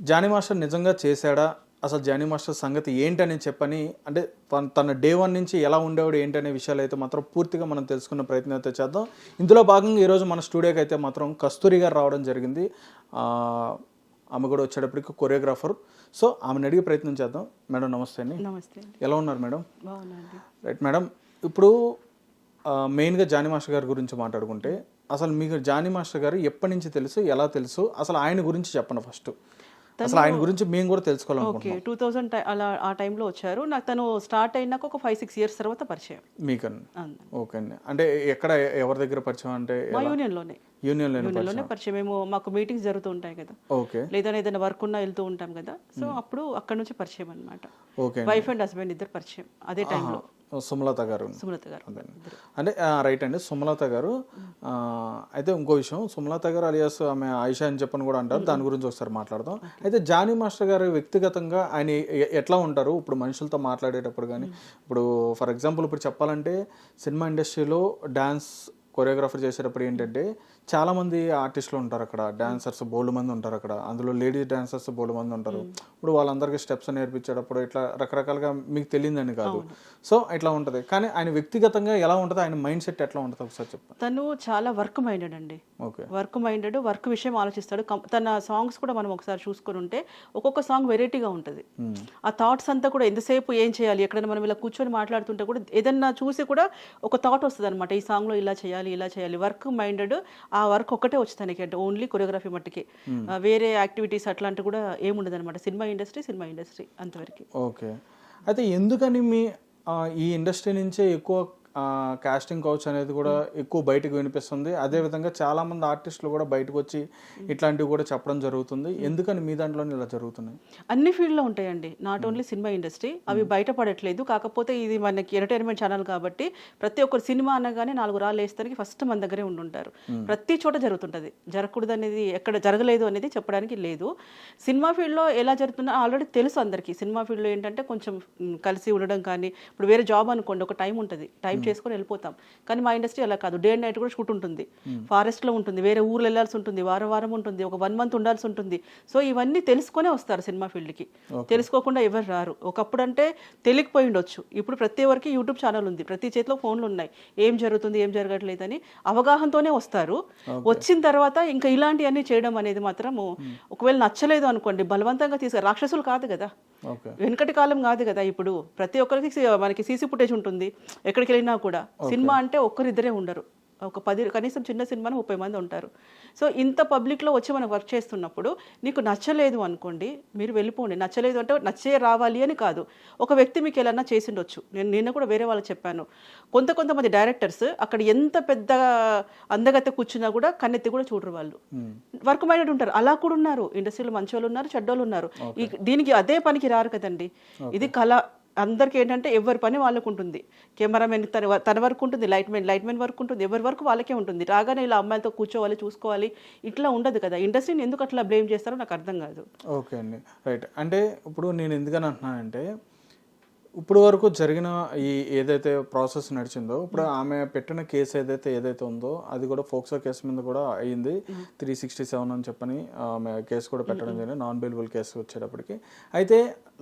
Johnny master నిజంగా చేశాడా? అసలు జానీ మాస్టర్ సంగతి ఏంటని చెప్పని అంటే తన తన డే వన్ నుంచి ఎలా ఉండేవాడు ఏంటనే విషయాలు అయితే మాత్రం పూర్తిగా మనం తెలుసుకున్న ప్రయత్నం అయితే చేద్దాం. ఇందులో భాగంగా ఈరోజు మన స్టూడియోకి అయితే మాత్రం కస్తూరి గారు రావడం జరిగింది. ఆమె కూడా వచ్చేటప్పటికి కొరియోగ్రాఫర్. సో ఆమెను అడిగే ప్రయత్నం చేద్దాం. మేడం నమస్తే అండి. నమస్తే ఎలా ఉన్నారు మేడం? Right madam. ఇప్పుడు మెయిన్గా జానీ మాస్టర్ గారి గురించి మాట్లాడుకుంటే అసలు మీకు జానీ మాస్టర్ గారు ఎప్పటి నుంచి తెలుసు ఎలా తెలుసు? అసలు ఆయన గురించి చెప్పండి ఫస్ట్. అసలు ఆయన గురించి మేము కూడా తెలుసుకోవాలనుకుంటున్నాం. టూ థౌజండ్ అలా ఆ టైంలో వచ్చారు. నాకు తను స్టార్ట్ అయినాక ఒక ఫైవ్ సిక్స్ ఇయర్స్ తర్వాత పరిచయం. అంతే. ఓకే అండి. అంటే ఎక్కడ ఎవరి దగ్గర పరిచయం అంటే మా యూనియన్లోనే. యూనియన్లో యూనియన్లోనే పరిచయం. మేము మాకు మీటింగ్స్ జరుగుతూ ఉంటాయి కదా. ఓకే. లేదని ఏదైనా వర్క్ ఉన్నా వెళ్తూ ఉంటాం కదా. సో అప్పుడు అక్కడ నుంచి పరిచయం అనమాట ఓకే వైఫ్ అండ్ హస్బెండ్ ఇద్దరు పరిచయం అదే టైంలో. సుమలత గారు. సుమలత గారు. అంటే రైట్ అండి. సుమలత గారు అయితే ఇంకో విషయం. సుమలత గారు అలియాస్ ఆమె ఆయిషా అని చెప్పని కూడా అంటారు. దాని గురించి ఒకసారి మాట్లాడదాం. అయితే జానీ మాస్టర్ గారు వ్యక్తిగతంగా ఆయన ఎట్లా ఉంటారు? ఇప్పుడు మనుషులతో మాట్లాడేటప్పుడు కానీ ఇప్పుడు ఫర్ ఎగ్జాంపుల్ ఇప్పుడు చెప్పాలంటే సినిమా ఇండస్ట్రీలో డ్యాన్స్ కొరియోగ్రాఫర్ చేసేటప్పుడు ఏంటంటే చాలా మంది ఆర్టిస్టులు ఉంటారు అక్కడ డాన్సర్స్ బోల్డ్ మంది ఉంటారు అక్కడ అందులో లేడీస్ డాన్సర్స్ బోల్డ్ మంది ఉంటారు. ఇప్పుడు వాళ్ళందరికీ స్టెప్స్ నేర్పించేటప్పుడు ఇట్లా రకరకాలుగా మీకు తెలియదని కాదు. సో ఇట్లా ఉంటుంది. కానీ ఆయన వ్యక్తిగతంగా ఎలా ఉంటుంది ఆయన మైండ్ సెట్ ఎట్లా ఉంటుంది ఒకసారి చెప్పండి తను చాలా వర్క్ మైండెడ్ అండి. ఓకే. వర్క్ మైండెడ్ వర్క్ విషయం ఆలోచిస్తాడు. తన సాంగ్స్ కూడా మనం ఒకసారి చూసుకొని ఉంటే ఒక్కొక్క సాంగ్ వెరైటీగా ఉంటుంది. ఆ థాట్స్ అంతా కూడా ఎంతసేపు ఏం చేయాలి ఎక్కడైనా మనం ఇలా కూర్చొని మాట్లాడుతుంటే కూడా ఏదన్నా చూసి కూడా ఒక థాట్ వస్తుంది అనమాట ఈ సాంగ్లో ఇలా చేయాలి ఇలా చేయాలి. వర్క్ మైండెడ్ ఆ వర్క్ ఒక్కటే వచ్చి తనకి అంటే ఓన్లీ కొరియోగ్రఫీ మట్టుకి. ఆ, వేరే యాక్టివిటీస్ అట్లాంటి కూడా ఏముండదు అనమాట సినిమా ఇండస్ట్రీ సినిమా ఇండస్ట్రీ అంతవరకు. ఓకే. అయితే ఎందుకని మీ ఈ ఇండస్ట్రీ నుంచే ఎక్కువ కాస్టింగ్ కౌచ్ అనేది కూడా ఎక్కువ బయటకు వినిపిస్తుంది. అదే విధంగా చాలా మంది ఆర్టిస్టులు కూడా బయటకు వచ్చి ఇట్లాంటివి కూడా చెప్పడం జరుగుతుంది. ఎందుకని మీ దాంట్లోనే ఇలా జరుగుతున్నాయి? అన్ని ఫీల్డ్లో ఉంటాయండి. నాట్ ఓన్లీ సినిమా ఇండస్ట్రీ అవి బయటపడట్లేదు. కాకపోతే ఇది మనకి ఎంటర్టైన్మెంట్ ఛానల్ కాబట్టి ప్రతి ఒక్కరు సినిమా అనగానే నాలుగు రాళ్ళు వేస్తానికి ఫస్ట్ మన దగ్గరే ఉండుంటారు. ప్రతి చోట జరుగుతుంటుంది. జరగకూడదు అనేది ఎక్కడ జరగలేదు అనేది చెప్పడానికి లేదు. సినిమా ఫీల్డ్లో ఎలా జరుగుతుందో ఆల్రెడీ తెలుసు అందరికీ. సినిమా ఫీల్డ్లో ఏంటంటే కొంచెం కలిసి ఉండడం కానీ ఇప్పుడు వేరే జాబ్ అనుకోండి ఒక టైం ఉంటుంది. టైం చేసుకొని వెళ్ళిపోతాం. కానీ మా ఇండస్ట్రీ అలా కాదు. డే అండ్ నైట్ కూడా షూట్ ఉంటుంది. ఫారెస్ట్లో ఉంటుంది. వేరే ఊర్లు వెళ్ళాల్సి ఉంటుంది. వారం వారం ఉంటుంది. ఒక వన్ మంత్ ఉండాల్సి ఉంటుంది. సో ఇవన్నీ తెలుసుకొనే వస్తారు సినిమా ఫీల్డ్కి. తెలుసుకోకుండా ఎవరు రారు. ఒకప్పుడు అంటే తెలియకపోయి ఉండొచ్చు ఇప్పుడు ప్రతి ఒక్కరికి యూట్యూబ్ ఛానల్ ఉంది. ప్రతి చేతిలో ఫోన్లు ఉన్నాయి. ఏం జరుగుతుంది ఏం జరగట్లేదని అవగాహనతోనే వస్తారు. వచ్చిన తర్వాత ఇంకా ఇలాంటివన్నీ చేయడం అనేది మాత్రము ఒకవేళ నచ్చలేదు అనుకోండి బలవంతంగా తీసుకు రాక్షసులు కాదు కదా. వెనకటి కాలం కాదు కదా ఇప్పుడు. ప్రతి ఒక్కరికి మనకి సీసీ ఫుటేజ్ ఉంటుంది. ఎక్కడికి వెళ్ళినా కూడా సినిమా అంటే ఒక్కరిద్దరే ఉండరు. ఒక పది కనీసం చిన్న సినిమాని ముప్పై మంది ఉంటారు. సో ఇంత పబ్లిక్లో వచ్చి మనం వర్క్ చేస్తున్నప్పుడు నీకు నచ్చలేదు అనుకోండి మీరు వెళ్ళిపోండి. నచ్చలేదు అంటే నచ్చే రావాలి అని కాదు. ఒక వ్యక్తి మీకు ఎలా చేసిండొచ్చు. నేను నిన్న కూడా వేరే వాళ్ళకి చెప్పాను. కొంత కొంతమంది డైరెక్టర్స్ అక్కడ ఎంత పెద్ద అందగత్తె కూర్చున్నా కూడా కన్నెత్తి కూడా చూడరు వాళ్ళు. వర్క్ మైండెడ్ ఉంటారు. అలా కూడా ఉన్నారు. ఇండస్ట్రీలో మంచి వాళ్ళు ఉన్నారు చెడ్డోళ్ళు ఉన్నారు. దీనికి అదే పనికి రారు కదండి. ఇది కళ అందరికీ ఏంటంటే ఎవరి పని వాళ్ళకు ఉంటుంది కెమెరామెన్ తన తన వరకు ఉంటుంది light men light men work ఉంటుంది ఎవరి వరకు వాళ్ళకే ఉంటుంది. రాగానే ఇలా అమ్మాయిలతో కూర్చోవాలి చూసుకోవాలి ఇట్లా ఉండదు కదా. ఇండస్ట్రీని ఎందుకు అట్లా బ్లేమ్ చేస్తారో నాకు అర్థం కాదు. ఓకే అండి. రైట్. అంటే ఇప్పుడు నేను ఎందుకని అంటున్నానంటే ఇప్పుడు వరకు జరిగిన ఈ ఏదైతే ప్రాసెస్ నడిచిందో ఇప్పుడు ఆమె పెట్టిన కేసు ఏదైతే ఏదైతే ఉందో అది కూడా ఫోక్సో కేసు మీద కూడా అయ్యింది త్రీ సిక్స్టీ సెవెన్ అని చెప్పని ఆమె కేసు కూడా పెట్టడం జరిగింది. నాన్ బెయిలబుల్ కేసు వచ్చేటప్పటికి. అయితే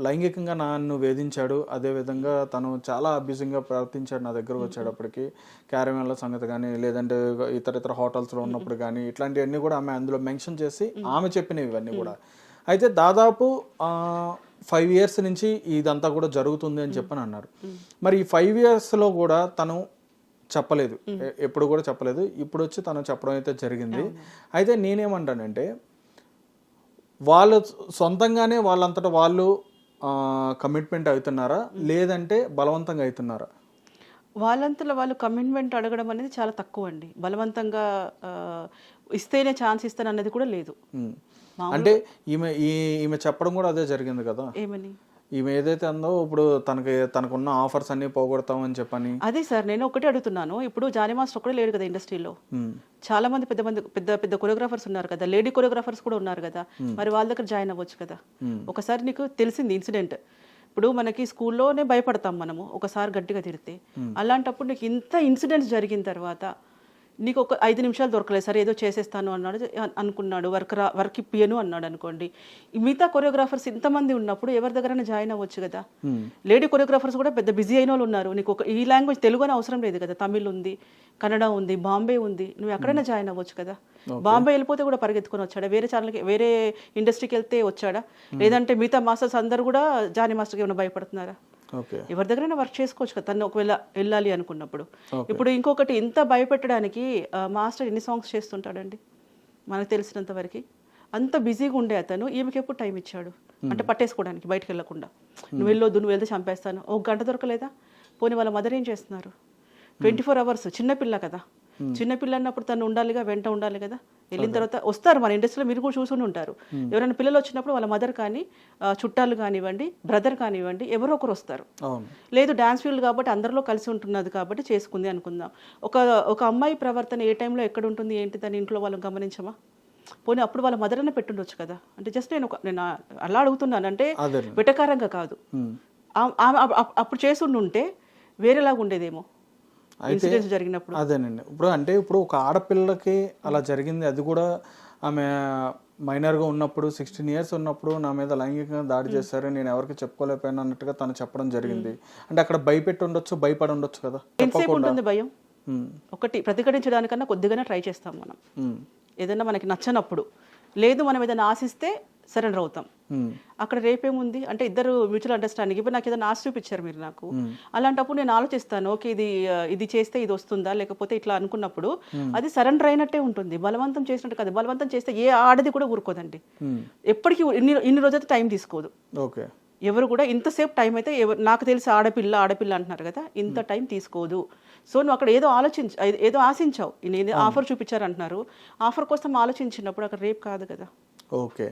లైంగికంగా నన్ను వేధించాడు. అదే విధంగా తను చాలా అబ్యూజింగ్గా ప్రవర్తించాడు నా దగ్గర వచ్చేటప్పటికి. క్యారమెన్ల సంగతి కానీ లేదంటే ఇతర ఇతర హోటల్స్లో ఉన్నప్పుడు కానీ ఇట్లాంటివన్నీ కూడా ఆమె అందులో మెన్షన్ చేసి ఆమె చెప్పినవి ఇవన్నీ కూడా. అయితే దాదాపు ఫైవ్ ఇయర్స్ నుంచి ఇదంతా కూడా జరుగుతుంది అని చెప్పని అన్నారు. మరి ఈ ఫైవ్ ఇయర్స్లో కూడా తను చెప్పలేదు. ఎప్పుడు కూడా చెప్పలేదు. ఇప్పుడు వచ్చి తను చెప్పడం అయితే జరిగింది. అయితే నేనేమంటానంటే వాళ్ళు సొంతంగానే వాళ్ళంతటా వాళ్ళు కమిట్మెంట్ అవుతున్నారా? లేదంటే బలవంతంగా అవుతున్నారా? వాళ్ళంతలో వాళ్ళు కమిట్మెంట్ అడగడం అనేది చాలా తక్కువ అండి బలవంతంగా ఇస్తేనే ఛాన్స్ ఇస్తాను అన్నది కూడా లేదు. అంటే ఈమె ఈమె చెప్పడం కూడా అదే జరిగింది కదా. ఏమని? ఈమె ఏదైతే అందో ఇప్పుడు తనకి తనకున్న ఆఫర్స్ అన్ని పోగొడతామని చెప్పని. అదే సార్ నేను ఒకటే అడుగుతున్నాను. ఇప్పుడు జానీ మాస్టర్ ఒక్కడే లేడు కదా ఇండస్ట్రీలో. చాలా మంది పెద్ద మంది పెద్ద పెద్ద కొరియోగ్రాఫర్స్ ఉన్నారు కదా. లేడీ కొరియోగ్రాఫర్స్ కూడా ఉన్నారు కదా. మరి వాళ్ళ దగ్గర జాయిన్ అవ్వచ్చు కదా. ఒకసారి నీకు తెలిసింది ఇన్సిడెంట్. ఇప్పుడు మనకి స్కూల్లోనే భయపడతాం మనము ఒకసారి గట్టిగా తిడితే. అలాంటప్పుడు నీకు ఇంత ఇన్సిడెంట్స్ జరిగిన తర్వాత నీకు ఒక ఐదు నిమిషాలు దొరకలేదు. సరే ఏదో చేసేస్తాను అన్నాడు. అన్- అనుకున్నాడు. వర్క్ రా వర్క్ ఇప్పియను అన్నాడు అనుకోండి. మిగతా కొరియోగ్రాఫర్స్ ఇంతమంది ఉన్నప్పుడు ఎవరి దగ్గరైనా జాయిన్ అవ్వచ్చు కదా? లేడీ కొరియోగ్రాఫర్స్ కూడా పెద్ద బిజీ అయిన వాళ్ళు ఉన్నారు. నీకు ఒక ఈ లాంగ్వేజ్ తెలుగు అని అవసరం లేదు కదా? తమిళ్ ఉంది కన్నడ ఉంది బాంబే ఉంది. నువ్వు ఎక్కడైనా జాయిన్ అవ్వచ్చు కదా? బాంబే వెళ్ళిపోతే కూడా పరిగెత్తుకొని వచ్చాడా? వేరే ఛానల్కి వేరే ఇండస్ట్రీకి వెళ్తే వచ్చాడా? లేదంటే మిగతా మాస్టర్స్ అందరూ కూడా జానీ మాస్టర్కి ఏమైనా భయపడుతున్నారా? ఎవరి దగ్గరైనా వర్క్ చేసుకోవచ్చు కదా తను ఒకవేళ వెళ్ళాలి అనుకున్నప్పుడు. ఇప్పుడు ఇంకొకటి ఇంత భయపెట్టడానికి మాస్టర్ ఎన్ని సాంగ్స్ చేస్తుంటాడండి? మనకు తెలిసినంత వరకు. అంత బిజీగా ఉండే అతను ఈమెకి ఎప్పుడు టైం ఇచ్చాడు? అంటే పట్టేసుకోవడానికి బయటకు వెళ్ళకుండా. నువ్వు వెళ్ళొద్దు నువ్వు వెళ్తే చంపేస్తాను. ఒక గంట దొరకలేదా? పోనీ వాళ్ళ మదర్ ఏం చేస్తున్నారు? ట్వంటీ ఫోర్ అవర్స్ చిన్నపిల్ల కదా. చిన్నపిల్ల అన్నప్పుడు తను ఉండాలిగా వెంట ఉండాలి కదా? వెళ్ళిన తర్వాత వస్తారు మన ఇండస్ట్రీలో మీరు కూడా చూసుకుని ఉంటారు. ఎవరైనా పిల్లలు వచ్చినప్పుడు వాళ్ళ మదర్ కానీ చుట్టాలు కానివ్వండి బ్రదర్ కానివ్వండి ఎవరో ఒకరు వస్తారు. లేదు డాన్స్ ఫీల్డ్ కాబట్టి అందరిలో కలిసి ఉంటున్నది కాబట్టి చేసుకుంది అనుకుందాం. ఒక ఒక అమ్మాయి ప్రవర్తన ఏ టైంలో ఎక్కడ ఉంటుంది ఏంటి దాని ఇంట్లో వాళ్ళు గమనించమా పోనీ అప్పుడు వాళ్ళ మదర్ అన్న పెట్టుండొచ్చు కదా? అంటే జస్ట్ నేను ఒక నేను అలా అడుగుతున్నాను. అంటే వెటకారంగా కాదు. అప్- అప్పుడు చేసి ఉంటే వేరేలాగా ఉండేదేమో ఇన్సిడెంట్స్ జరిగినప్పుడు. అదేనండి. ఇప్పుడు అంటే ఇప్పుడు ఒక ఆడపిల్లకి అలా జరిగింది. అది కూడా ఆమె మైనర్గా ఉన్నప్పుడు సిక్స్టీన్ ఇయర్స్ ఉన్నప్పుడు నా మీద లైంగికంగా దాడి చేశారు. నేను ఎవరికి చెప్పుకోలేకపోయాను అన్నట్టుగా తను చెప్పడం జరిగింది. అంటే అక్కడ భయపెట్టి ఉండొచ్చు భయపడి ఉండొచ్చు కదా? ఉంటుంది భయం? ఒకటి ప్రతిఘటించడానికన్నా కొద్దిగానే ట్రై చేస్తాం మనం. ఏదైనా మనకి నచ్చనప్పుడు. లేదు మనం ఏదైనా ఆశిస్తే సరెండర్ అవుతాం. అక్కడ రేపేముంది? అంటే ఇద్దరు మ్యూచువల్ అండర్స్టాండింగ్ ఇప్పుడు నాకు ఏదైనా ఆశ చూపించారు మీరు నాకు. అలాంటప్పుడు నేను ఆలోచిస్తాను ఓకే ఇది ఇది చేస్తే ఇది వస్తుందా? లేకపోతే ఇట్లా అనుకున్నప్పుడు అది సరెండర్ అయినట్టే ఉంటుంది. బలవంతం చేసినట్టు కాదు. బలవంతం చేస్తే ఏ ఆడది కూడా ఊరుకోదండి. ఎప్పటికీ ఇన్ని ఇన్ని రోజులైతే టైం తీసుకోదు. ఓకే. ఎవరు కూడా ఇంతసేపు టైం అయితే ఎవరు నాకు తెలిసి ఆడపిల్ల ఆడపిల్ల అంటున్నారు కదా ఇంత hmm. టైం తీసుకోదు. సో నువ్వు అక్కడ ఏదో ఆలోచించ ఏదో ఆశించావు. నేను hmm. ఆఫర్ చూపించారు అంటున్నారు. ఆఫర్ కోసం ఆలోచించినప్పుడు అక్కడ రేపు కాదు కదా. ఓకే